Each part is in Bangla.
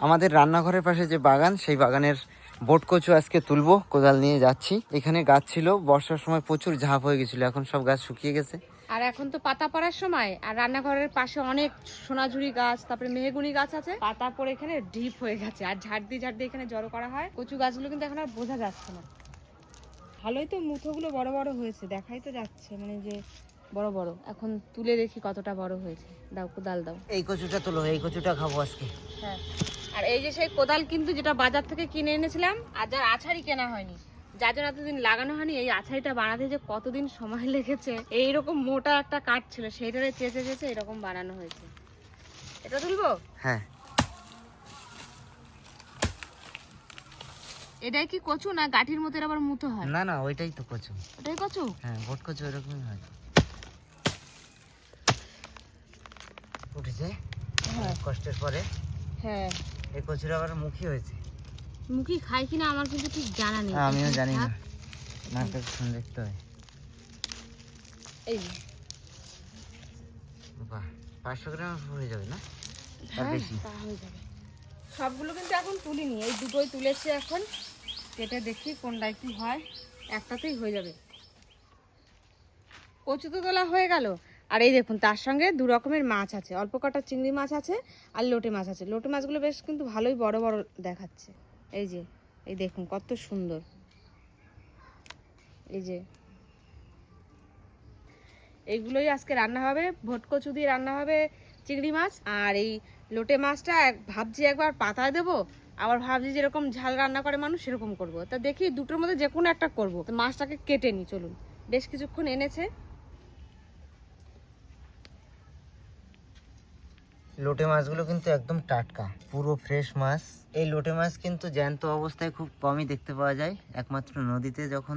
আমাদের রান্নাঘরের পাশে যে বাগান সেই বাগানের বোট কচু আজকে তুলবো কোদাল নিয়ে যাচ্ছি। এখানে গাছ ছিল বর্ষার সময় প্রচুর ঝাঁপ হয়ে গেছিল এখন সব গাছ শুকিয়ে গেছে। আর এখন তো পাতা পড়ার সময় আর রান্নাঘরের পাশে অনেক সোনাঝুরি গাছ তারপরে মেহগুনি গাছ আছে। পাতা পড়ে এখানে ডিপ হয়ে গেছে আর ঝাড় দিয়ে ঝাড় দিয়ে এখানে জড়ো করা হয়। কচু গাছগুলো কিন্তু এখন আর বোঝা যাচ্ছে না। ভালোই তো মুঠোগুলো বড় বড় হয়েছে দেখাই তো যাচ্ছে মানে যে বড় বড়। এখন তুলে দেখি কতটা বড় হয়েছে। দাও কোদাল দাও। এই কচুটা তুলো এই কচুটা খাব আজকে। হ্যাঁ। আর এই যে সেই কোদাল কিন্তু যেটা বাজার থেকে কিনে এনেছিলাম আর যার আছাড়ি কেনা হয়নি। যার জন্য এতদিন লাগানো হয়নি এই আছাড়িটা বানাতে যে কতদিন সময় লেগেছে এইরকম মোটা একটা কাঠ ছিল সেইটারে চেঁচে চেঁচে এরকম বানানো হয়েছে। এটা তুলবো? হ্যাঁ। এটাই কি কচু না গাঠির মতো আবার মুতো হয়? না না ওইটাই তো কচু। ওটাই কচু? হ্যাঁ বোট কচু এরকমই হয়। উঠেছে হ্যাঁ কষ্টের পরে। হ্যাঁ। এই কচুর আবার মুখী হয়েছে। মুখি খাই কিনা আমার কিন্তু ঠিক জানা নেই। আমিও জানি না। নারকেল শুনে দেখতে হয়। এই বাহ পাঁচশো গ্রাম হয়ে যাবে না? আর হ্যাঁ, বেশি? হয়ে যাবে। সবগুলো কিন্তু এখন তুলিনি। এই দুটোই তুলেছি এখন। কেটে দেখি কোনটায় কি হয়। একটাতেই হয়ে যাবে। কচু তো তোলা হয়ে গেল। আর এই দেখুন, তার সঙ্গে দু রকমের মাছ আছে। অল্প কটা চিংড়ি মাছ আছে আর লোটে মাছ আছে। লোটে মাছগুলো বেশ কিন্তু ভালোই বড় বড় দেখাচ্ছে। এই যে, এই দেখুন কত সুন্দর। এই যে, এইগুলোই আজকে রান্না হবে। ভোট কচু দিয়ে রান্না হবে চিংড়ি মাছ। আর এই লোটে মাছটা ভাবছি একবার পাতায় দেবো। আবার ভাবছি যেরকম ঝাল রান্না করে মানুষ, সেরকম করব। তা দেখি দুটোর মধ্যে যে কোনো একটা করব। মাছটাকে কেটে নি, চলুন। বেশ কিছুক্ষণ এনেছে। লোটে মাছগুলো কিন্তু একদম টাটকা পুরো ফ্রেশ মাছ। এই লোটে মাছ কিন্তু জ্যান্ত অবস্থায় খুব কমই দেখতে পাওয়া যায় একমাত্র নদীতে যখন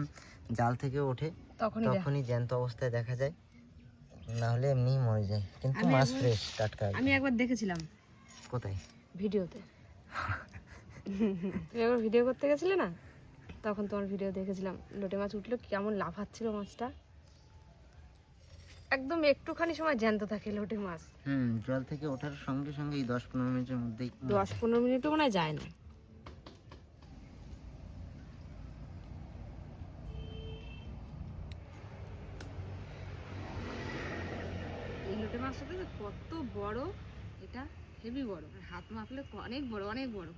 জাল থেকে ওঠে তখনই তখনই জ্যান্ত অবস্থায় দেখা যায়। না হলে এমনিই মরে যায় কিন্তু মাছ ফ্রেশ টাটকা আমি একবার দেখেছিলাম। কোথায়? ভিডিওতে। তুমি একবার ভিডিও করতে গেছিলে না? তখন তোমার ভিডিও দেখেছিলাম লোটে মাছ উঠল কেমন লাফাচ্ছিল মাছটা। একদম একটুখানি সময় জ্যান্ত থাকে লোটে মাছ। হুম জল থেকে ওঠার সঙ্গে সঙ্গে এই দশ পনেরো মিনিটের মধ্যেই দশ পনেরো মিনিটও মনে যায় না। এই লোটে মাছটা তো কত বড় এটা হেভি বড়। আর হাত মাপলে অনেক বড় অনেক বড়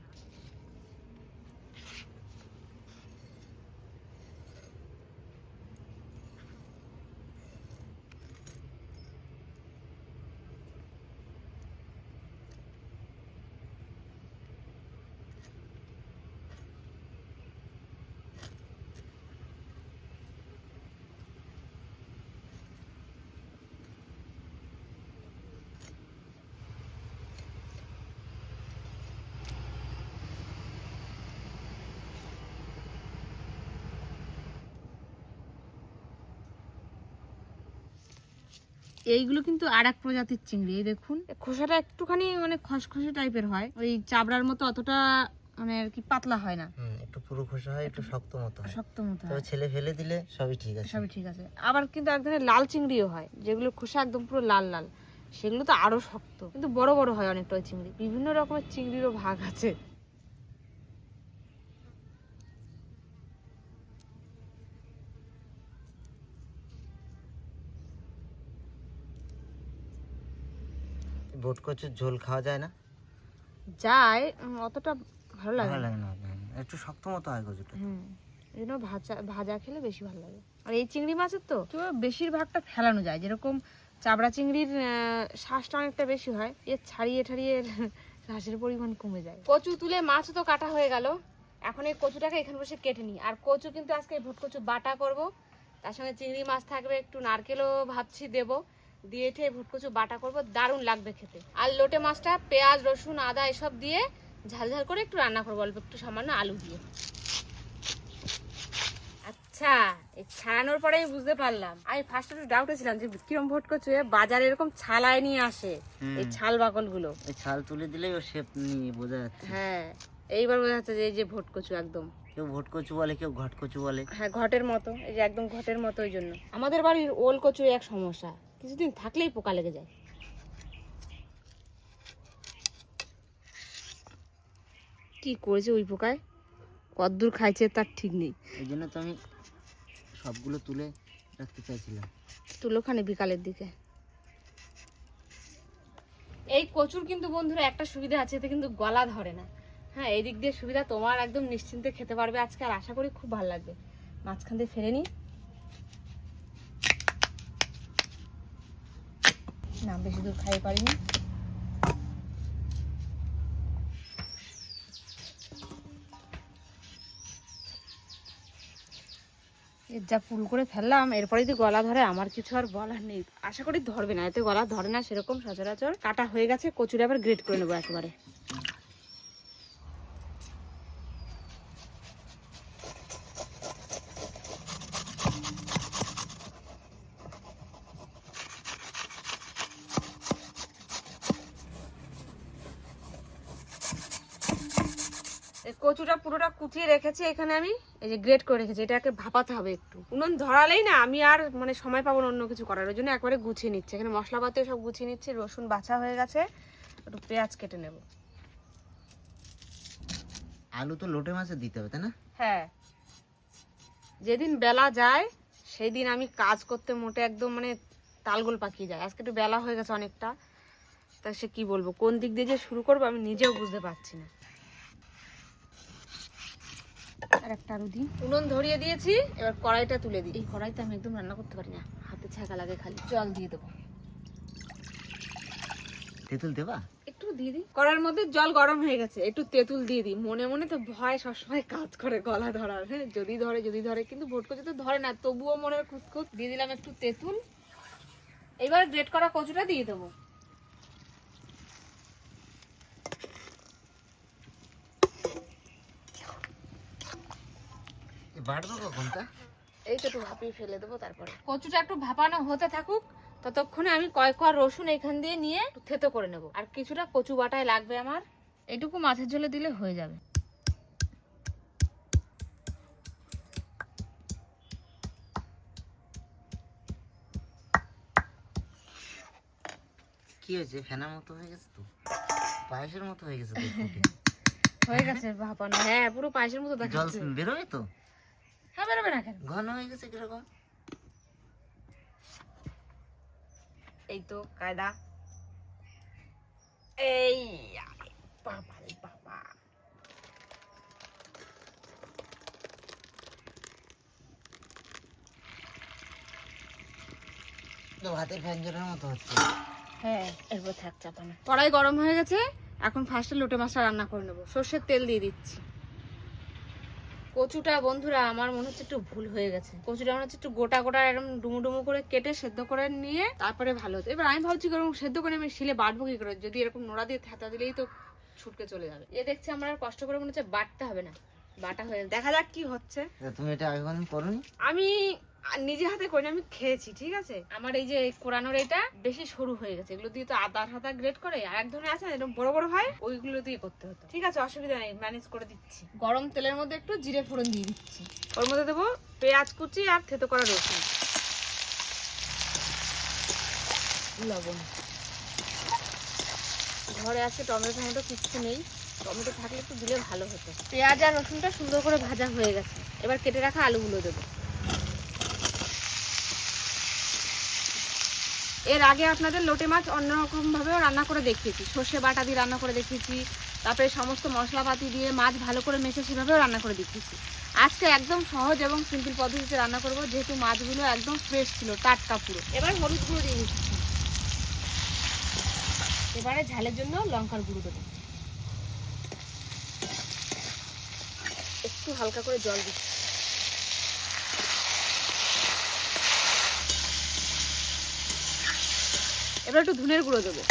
এইগুলো কিন্তু আর এক প্রজাতির চিংড়ি এই দেখুন। খোসাটা একটুখানি মানে খসখসে টাইপের হয়। ওই চাবড়ার মতো অতটা মানে আর কি পাতলা হয় না। একটু পুরো খোসা হয় একটু শক্ত মতো হয়। শক্ত মতো তবে হয় ছেলে ফেলে দিলে সবই ঠিক আছে। সবই ঠিক আছে। আবার কিন্তু এক ধরনের লাল চিংড়িও হয় যেগুলো খোসা একদম পুরো লাল লাল। সেগুলো তো আরও শক্ত। কিন্তু বড় বড় হয় অনেকটা ওই চিংড়ি। বিভিন্ন রকমের চিংড়িরও ভাগ আছে। বোট কচুর ঝোল খাওয়া যায় না? যায় অতটা ভালো লাগে ভালো না লাগে। একটু শক্ত মতো হয় কচুটা হুম এই জন্য ভাজা ভাজা খেলে বেশি ভালো লাগে। আর এই চিংড়ি মাছের তো তো বেশিরভাগটা ফেলানো যায় যেরকম চাবড়া চিংড়ির শ্বাসটা অনেকটা বেশি হয় এর ছাড়িয়ে ঠাড়িয়ে শ্বাসের পরিমাণ কমে যায়। কচু তুলে মাছ তো কাটা হয়ে গেল। এখন এই কচুটাকে এখানে বসে কেটে নিই। আর কচু কিন্তু আজকে ভুট কচু বাটা করব। তার সঙ্গে চিংড়ি মাছ থাকবে একটু নারকেলও ভাবছি দেব। দিয়ে ঠে ভুট কচু বাটা করব দারুণ লাগবে খেতে। আর লোটে মাছটা পেঁয়াজ রসুন আদা এসব দিয়ে ঝাল ঝাল করে একটু রান্না করব অল্প একটু সামান্য আলু দিয়ে। আচ্ছা এই ছাড়ানোর পরে আমি বুঝতে পারলাম। আমি ফার্স্ট একটু ডাউটে ছিলাম যে কিরম ভোট করছ বাজারে এরকম ছালায় নিয়ে আসে। এই ছাল বাকলগুলো এই ছাল তুলে দিলেই ও শেপ নিয়ে বোঝা যাচ্ছে। হ্যাঁ এইবার বোঝা যাচ্ছে যে এই যে ভোট কচু একদম। কেউ ভোট কচু বলে কেউ ঘট কচু বলে। হ্যাঁ ঘটের মতো এই যে একদম ঘটের মতো ওই জন্য। আমাদের বাড়ির ওল কচু এক সমস্যা কিছুদিন থাকলেই পোকা লেগে যায়। কি করেছে ওই পোকায়? কদ্দূর খাইছে তার ঠিক নেই। এই জন্য তো আমি সবগুলো তুলে রাখতে চাইছিলাম। তুলোখানে বিকালের দিকে। এই কচুর কিন্তু বন্ধুরা একটা সুবিধা আছে এতে কিন্তু গলা ধরে না। হ্যাঁ এই দিক দিয়ে সুবিধা তোমার একদম নিশ্চিন্তে খেতে পারবে আজকে আর আশা করি খুব ভালো লাগবে। মাঝখান দিয়ে ফেলে নি। না, বেশি দূর খাই পারিনি। যা ফুল করে ফেললাম এরপরে যদি গলা ধরে, আমার কিছু আর বলার নেই। আশা করি ধরবে না, এতে গলা ধরে না সেরকম সচরাচর। কাটা হয়ে গেছে, কচুরি আবার গ্রেট করে নেব একেবারে। কচুটা পুরোটা কুচিয়ে রেখেছি এখানে আমি এই যে গ্রেট করে রেখেছি এটাকে ভাপাতে হবে একটু। উনুন ধরালেই না আমি আর মানে সময় পাবো না অন্য কিছু করার ওই জন্য একবারে গুছিয়ে নিচ্ছি। এখানে মশলাপাতিও সব গুছিয়ে নিচ্ছি রসুন বাছা হয়ে গেছে একটু পেঁয়াজ কেটে নেব। আলু তো লোটে মাছে দিতে হবে তাই না? হ্যাঁ। যেদিন বেলা যায় সেই দিন আমি কাজ করতে মোটে একদম মানে তালগোল পাকিয়ে যায়। আজকে একটু বেলা হয়ে গেছে অনেকটা তা সে কি বলব কোন দিক দিয়ে যে শুরু করব আমি নিজেও বুঝতে পারছি না। আর একটা আলু দিই উনুন ধরিয়ে দিয়েছি এবার কড়াইটা তুলে দিই। এই কড়াইতে আমি একদম রান্না করতে পারি না হাতে ছাকা লাগে খালি। জল দিয়ে দেবো। তেঁতুল দেবা? একটু দিয়ে দিই। কড়ার মধ্যে জল গরম হয়ে গেছে একটু তেঁতুল দিয়ে দিই। মনে মনে তো ভয় সবসময় কাজ করে গলা ধরার। হ্যাঁ যদি ধরে যদি ধরে কিন্তু ভোট করছে তো ধরে না তবুও মনের খুঁতখুত। দিয়ে দিলাম একটু তেঁতুল। এবার গ্রেট করা কচুটা দিয়ে দেবো। বাড়বে কখনটা এই তো একটু ভাপিয়ে ফেলে দেবো তারপরে। কচুটা একটু ভাপানো হতে থাকুক ততক্ষণে আমি কয়েক কোয়া রসুন এখান দিয়ে নিয়ে থেতো করে নেব। আর কিছুটা কচু বাটায় লাগবে আমার এটুকু মাছের ঝোলে দিলে হয়ে যাবে। কি হয়েছে? ফেনার মতো হয়ে গেছে তো? পায়েসের মতো হয়ে গেছে হয়ে গেছে ভাপানো। হ্যাঁ পুরো পায়েসের মতো জল দেখাচ্ছে বেরোবে তো? হ্যাঁ বেরোবে না কেন ঘন হয়ে গেছে কীরকম? এই তো কায়দা। এই বাবা রে বাবা। তো ফ্যানজনের মতো হচ্ছে। হ্যাঁ এরপর থাক চাপানো। কড়াই গরম হয়ে গেছে এখন ফার্স্টে লোটে মাছটা রান্না করে নেব। সর্ষের তেল দিয়ে দিচ্ছি। কচুটা বন্ধুরা আমার মনে হচ্ছে একটু ভুল হয়ে গেছে। কচুটা মনে হচ্ছে একটু গোটা গোটা এরকম ডুমু ডুমু করে কেটে সেদ্ধ করে নিয়ে তারপরে ভালো হতো। এবার আমি ভাবছি এরকম সেদ্ধ করে আমি শিলে বাটবো কি করে? যদি এরকম নোড়া দিয়ে থেতা দিলেই তো ছুটকে চলে যাবে। এ দেখছি আমার আর কষ্ট করে মনে হচ্ছে বাটতে হবে না। বাটা হয়ে দেখা যাক কি হচ্ছে। তুমি এটা আগে কোনদিন করনি? আমি নিজে হাতে করি আমি খেয়েছি ঠিক আছে? আমার এই যে কোরানোর এটা বেশি সরু হয়ে গেছে এগুলো দিয়ে তো আদা হাতা গ্রেট করে আর এক ধরনের আছে এরকম বড় বড় হয় ওইগুলো দিয়ে করতে হতো। ঠিক আছে অসুবিধা নেই ম্যানেজ করে দিচ্ছি। গরম তেলের মধ্যে একটু জিরে ফোড়ন দিয়ে দিচ্ছি। ওর মধ্যে দেবো পেঁয়াজ কুচি আর থেতো করা রসুন। লবণ। ঘরে আছে টমেটো টমেটো কিচ্ছু নেই টমেটো থাকলে একটু দিলে ভালো হতো। পেঁয়াজ আর রসুনটা সুন্দর করে ভাজা হয়ে গেছে। এবার কেটে রাখা আলুগুলো দেবো। এর আগে আপনাদের লোটে মাছ অন্যরকম ভাবেও রান্না করে দেখিয়েছি। সর্ষে বাটা দিয়ে রান্না করে দেখিয়েছি, তারপরে সমস্ত মশলাপাতি দিয়ে মাছ ভালো করে মেখে সেভাবেও রান্না করে দেখিয়েছি। আজকে একদম সহজ এবং সিম্পল পদ্ধতিতে রান্না করব, যেহেতু মাছগুলো একদম ফ্রেশ ছিল, টাটকা পুরো। এবার হলুদ গুঁড়ো দিয়ে দিচ্ছি। এবারে ঝালের জন্য লঙ্কার গুঁড়ো দেবো। একটু হালকা করে জল দিচ্ছি। এবার একটু ধনের গুঁড়ো দেবো।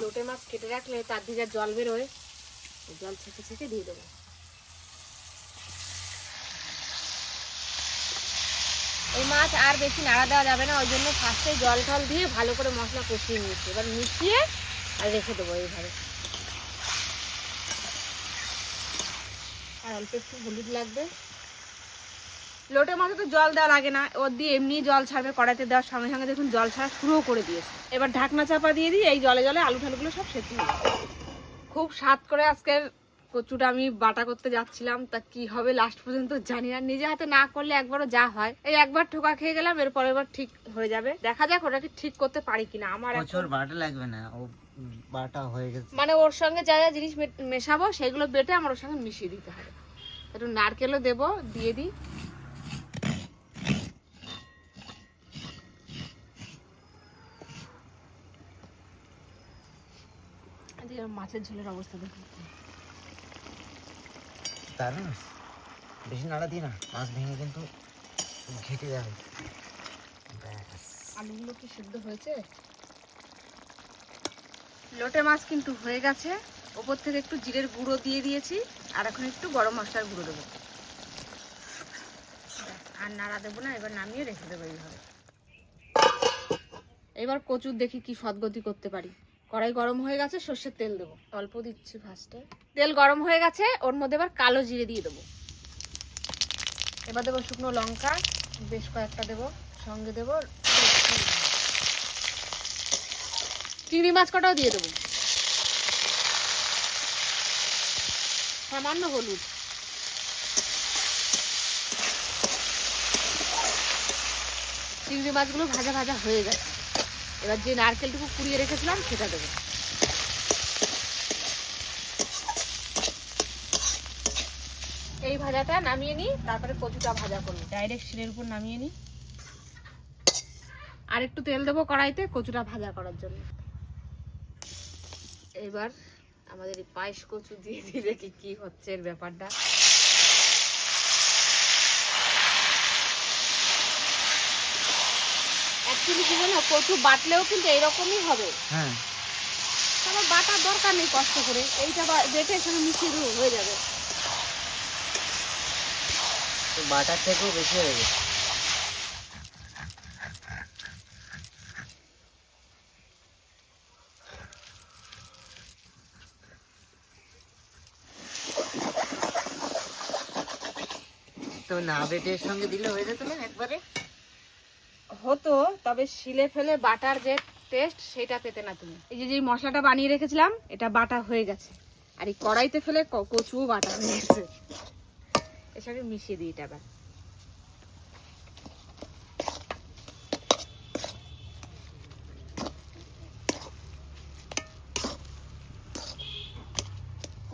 লোটে মাছ কেটে রাখলে তার দিকে জল বেরোয়। জল ছেঁকে ছেঁকে দিয়ে দেবো। এই মাছ আর বেশি নাড়া দেওয়া যাবে না, ওই জন্য ফার্স্টে জল টল দিয়ে ভালো করে মশলা কষিয়ে নিয়েছি। এবার মিশিয়ে আর রেখে দেবো এইভাবে। আর অল্প একটু হলুদ লাগবে। লোটে মাছে তো জল দেওয়া লাগে না। ওর দিয়ে এমনি জল ছাড়বে কড়াইতে দেওয়ার সঙ্গে সঙ্গে দেখুন জল ছাড়া শুরুও করে দিয়েছে। এবার ঢাকনা চাপা দিয়ে দিই এই জলে জলে আলু ঠালুগুলো সব সেদ্ধ খুব স্বাদ করে আজকের কচুটা আমি বাটা করতে যাচ্ছিলাম তা কি হবে লাস্ট পর্যন্ত জানি না। নিজে হাতে না করলে একবারও যা হয়। এই একবার ঠোকা খেয়ে গেলাম এর এবার ঠিক হয়ে যাবে। দেখা যাক ওটাকে ঠিক করতে পারি কিনা। আমার বাটা লাগবে না ও বাটা হয়ে গেছে। মানে ওর সঙ্গে যা যা জিনিস মেশাবো সেগুলো বেটে আমার ওর সঙ্গে মিশিয়ে দিতে হবে। একটু নারকেলও দেবো দিয়ে দিই। মাছের ঝোলের অবস্থা দেখুন। দারুণ বেশি নাড়া দিই না মাছ ভেঙে কিন্তু ঘেটে যাবে। আলুগুলো কি সিদ্ধ হয়েছে। লোটে মাছ কিন্তু হয়ে গেছে। ওপর থেকে একটু জিরের গুঁড়ো দিয়ে দিয়েছি আর এখন একটু গরম মশলার গুঁড়ো দেবো। আর নাড়া দেবো না এবার নামিয়ে রেখে দেবো এইভাবে। এবার কচুর দেখি কি সদগতি করতে পারি। কড়াই গরম হয়ে গেছে, সর্ষের তেল দেবো। অল্প দিচ্ছি ফার্স্টে। তেল গরম হয়ে গেছে, ওর মধ্যে এবার কালো জিরে দিয়ে দেবো। এবার দেবো শুকনো লঙ্কা, বেশ কয়েকটা দেবো, সঙ্গে দেবো চিংড়ি মাছ কটাও দিয়ে দেবো। সামান্য হলুদ। চিংড়ি মাছগুলো ভাজা ভাজা হয়ে গেছে। এবার যে নারকেলটুকু কুড়িয়ে রেখেছিলাম সেটা দেবো। এই ভাজাটা নামিয়ে নিই তারপরে কচুটা ভাজা করব। ডাইরেক্ট শিলের উপর নামিয়ে নিই। আর একটু তেল দেবো কড়াইতে কচুটা ভাজা করার জন্য। এবার আমাদের এই পায়েস কচু দিয়ে দিয়ে দেখি কি হচ্ছে এর ব্যাপারটা? অ্যাকচুয়ালি কি জানো কচু বাটলেও কিন্তু এইরকমই হবে। হ্যাঁ। বাটার দরকার নেই কষ্ট করে এইটা বেটে এখানে মিশিয়ে হয়ে যাবে। তো বাটার থেকেও বেশি হয়ে গেছে। তো না বেটে এর সঙ্গে দিলে হয়ে যেত না একবারে? হতো তবে শিলে ফেলে বাটার যে টেস্ট সেটা পেতে না তুমি। এই যে যে মশলাটা বানিয়ে রেখেছিলাম এটা বাটা হয়ে গেছে। আর এই কড়াইতে ফেলে ক- কচুও বাটা হয়ে গেছে। এর সঙ্গে মিশিয়ে দিই এটা আবার।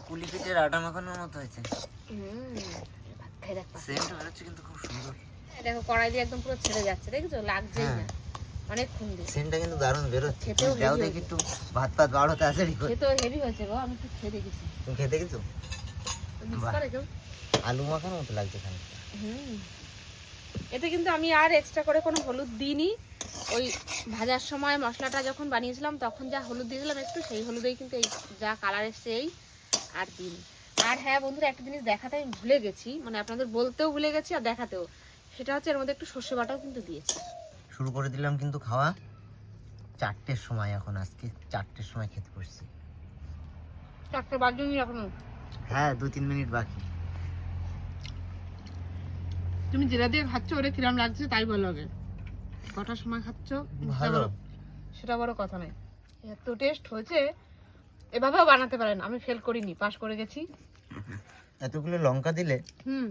পুলি পিঠের আটা মাখানোর মতো হয়েছে। হুম, খেয়ে দেখ সেন্ট বেরোচ্ছে কিন্তু খুব সুন্দর। দেখো কড়াই দিয়ে একদম পুরো ছেড়ে যাচ্ছে দেখেছ? লাগছেই হ্যাঁ। না। অনেক খুন দিয়ে কিন্তু দারুণ বেরোচ্ছে। খেতেও তুমি দেখি একটু ভাত পাত বাড়ো তাড়াতাড়ি করে। খেতে হেভি হয়েছে গো আমি একটু খেয়ে দেখেছি তুমি আলু মাখানোর মতো লাগছে খানিকটা। হুম। এতে কিন্তু আমি আর এক্সট্রা করে কোনো হলুদ দিইনি। ওই ভাজার সময় মশলাটা যখন বানিয়েছিলাম তখন যা হলুদ দিয়েছিলাম একটু সেই হলুদেই কিন্তু এই যা কালার এসছে এই আর দিইনি। আর হ্যাঁ বন্ধুরা একটা জিনিস দেখাতে আমি ভুলে গেছি। মানে আপনাদের বলতেও ভুলে গেছি আর দেখাতেও। সেটা হচ্ছে এর মধ্যে একটু সর্ষে বাটাও কিন্তু দিয়েছি। শুরু করে দিলাম কিন্তু খাওয়া। চারটের সময় এখন আজকে চারটের সময় খেতে বসছি। চারটে বাজনি এখনও? হ্যাঁ দু তিন মিনিট বাকি। তুমি যেটা দিয়ে খাচ্ছ ওরে কিরম লাগছে তাই বলো আগে। কটার সময় খাচ্ছ? ভালো। সেটা বড় কথা নয়। এত টেস্ট হয়েছে এভাবেও বানাতে পারেন আমি ফেল করিনি পাস করে গেছি। এতগুলো লঙ্কা দিলে? হুম।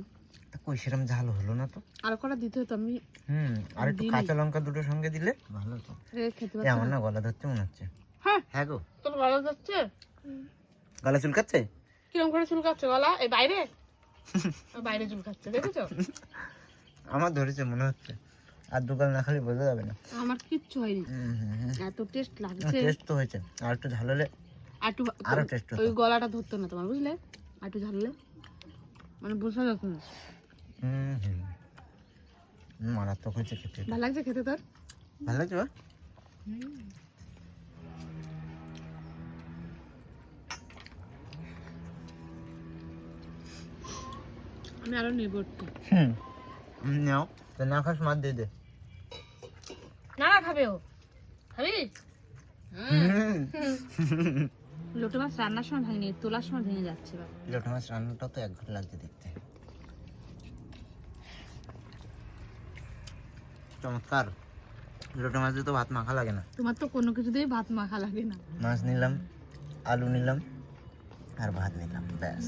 কই সেরম ঝাল হলো না তো। আর কটা দিতে হতো? আমি হুম আর একটু কাঁচা লঙ্কা দুটো সঙ্গে দিলে ভালো তো রে খেতে এ, আমার না। গলা ধরছে মনে হচ্ছে। হ্যাঁ। হ্যাঁ গো। তোর গলা যাচ্ছে গলা চুলকাচ্ছে? কিরম করে চুলকাচ্ছে গলা? এই বাইরে? বাইরে চুলকাচ্ছে দেখেছ? আমার ধরেছে মনে হচ্ছে। আর দুগাল না খালি বোঝা যাবে না। আমার কিচ্ছু হয়নি। এত টেস্ট লাগছে। টেস্ট তো হয়েছে। আর একটু ঝাল হলে আর একটু আরও টেস্ট ওই গলাটা ধরতো না তোমার বুঝলে? আর একটু ঝাললে মানে বোঝা যাচ্ছে না। হুম হুম। মারাত্মক হয়েছে খেতে। ভালো লাগছে খেতে তোর? ভালো লাগছে বা? আমি আরও নেব একটু। হুম, নাও। তো না খাস মার দিয়ে দে। না না খাবে ও। খাবি? হুম। লোটে মাছ রান্নার সময় ভাঙিনি তোলার সময় ভেঙে যাচ্ছে লোটা মাছ রান্নাটাও তো এক ঘণ্টা লাগছে দেখতে। চমৎকার। লোটে মাছ দিয়ে তো ভাত মাখা লাগে না। তোমার তো কোনো কিছুতেই ভাত মাখা লাগে না। মাছ নিলাম আলু নিলাম আর ভাত নিলাম ব্যাস।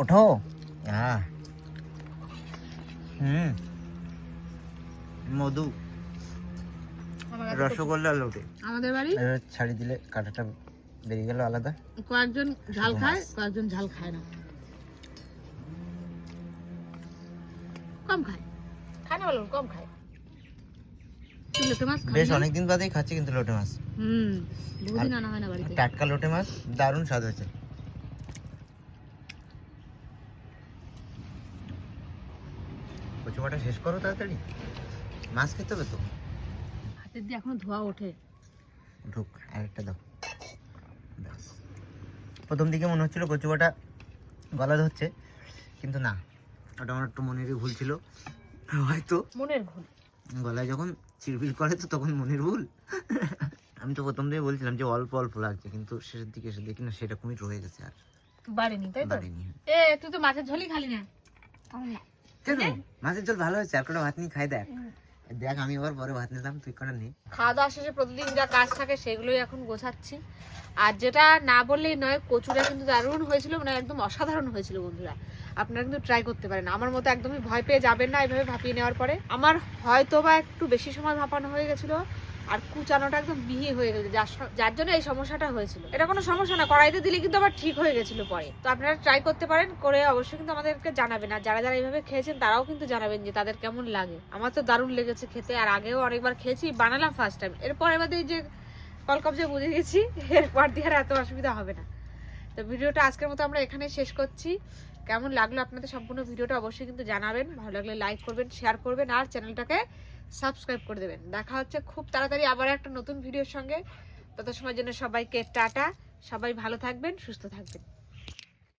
ওঠো। হ্যাঁ হুম। মধু। রসগোল্লা লোটে। আমাদের বাড়ি? ছাড়ি দিলে কাঁটাটা বেরিয়ে গেল আলাদা। কয়েকজন ঝাল খায় মাছ। কয়েকজন ঝাল খায় না। কম খায়। খায় না বলুন কম খায়। লোটে মাছ বেশ অনেকদিন বাদেই খাচ্ছি কিন্তু লোটে মাছ। হুম বহুদিন আনা হয় না বাড়িতে। টাটকা লোটে মাছ দারুণ স্বাদ হয়েছে। কচুমাটা শেষ করো তাড়াতাড়ি। মাছ খেতে হবে তো? হাতের দিয়ে এখনও ধোয়া ওঠে। ঢুক আরেকটা দাও। ব্যাস। প্রথম দিকে মনে হচ্ছিল কচুবাটা গলা ধরছে কিন্তু না ওটা আমার একটু মনেরই ভুল ছিল। হয়তো মনের ভুল। গলায় যখন চিরবির করে তো তখন মনের ভুল। আমি তো প্রথম দিয়ে বলছিলাম যে অল্প অল্প লাগছে কিন্তু শেষের দিকে এসে দেখি না সেটা কুমির রয়ে গেছে আর। বাড়েনি তাই তো? বাড়েনি এ তুই তো মাছের ঝোলই খালি না। কেন? মাছের জল ভালো হয়েছে আর কটা ভাত নিয়ে খাই দেখ। দেখ, আমি আবার পরে ভাত নিলাম, তুই কোনো নে। খাওয়া দাওয়া শেষে প্রতিদিন যা কাজ থাকে সেগুলোই এখন গোছাচ্ছি। আর যেটা না বললেই নয়, কচুটা কিন্তু দারুণ হয়েছিল মানে একদম অসাধারণ হয়েছিল বন্ধুরা। আপনারা কিন্তু ট্রাই করতে পারেন। আমার মতো একদমই ভয় পেয়ে যাবেন না এভাবে ভাপিয়ে নেওয়ার পরে। আমার হয়তো বা একটু বেশি সময় ভাপানো হয়ে গেছিল আর কুচানোটা একদম মিহি হয়ে গেছে, যার যার জন্য এই সমস্যাটা হয়েছিল। এটা কোনো সমস্যা না, কড়াইতে দিলে কিন্তু আবার ঠিক হয়ে গেছিল পরে। তো আপনারা ট্রাই করতে পারেন, করে অবশ্যই কিন্তু আমাদেরকে জানাবেন। আর যারা যারা এইভাবে খেয়েছেন, তারাও কিন্তু জানাবেন যে তাদের কেমন লাগে। আমার তো দারুণ লেগেছে খেতে, আর আগেও অনেকবার খেয়েছি, বানালাম ফার্স্ট টাইম এরপর এই যে কলকবজে বুঝে গেছি, এরপর দিয়ে আর এত অসুবিধা হবে না। তো ভিডিওটা আজকের মতো আমরা এখানে শেষ করছি। কেমন লাগল আপনাদের সম্পূর্ণ ভিডিওটা অবশ্যই কিন্তু জানাবেন। ভালো লাগলে লাইক করবেন শেয়ার করবেন, আর চ্যানেলটাকে সাবস্ক্রাইব করে দেবেন। দেখা হচ্ছে খুব তাড়াতাড়ি আবার একটা নতুন ভিডিওর সঙ্গে। তত সময়ের জন্য সবাইকে টাটা। সবাই ভালো থাকবেন, সুস্থ থাকবেন।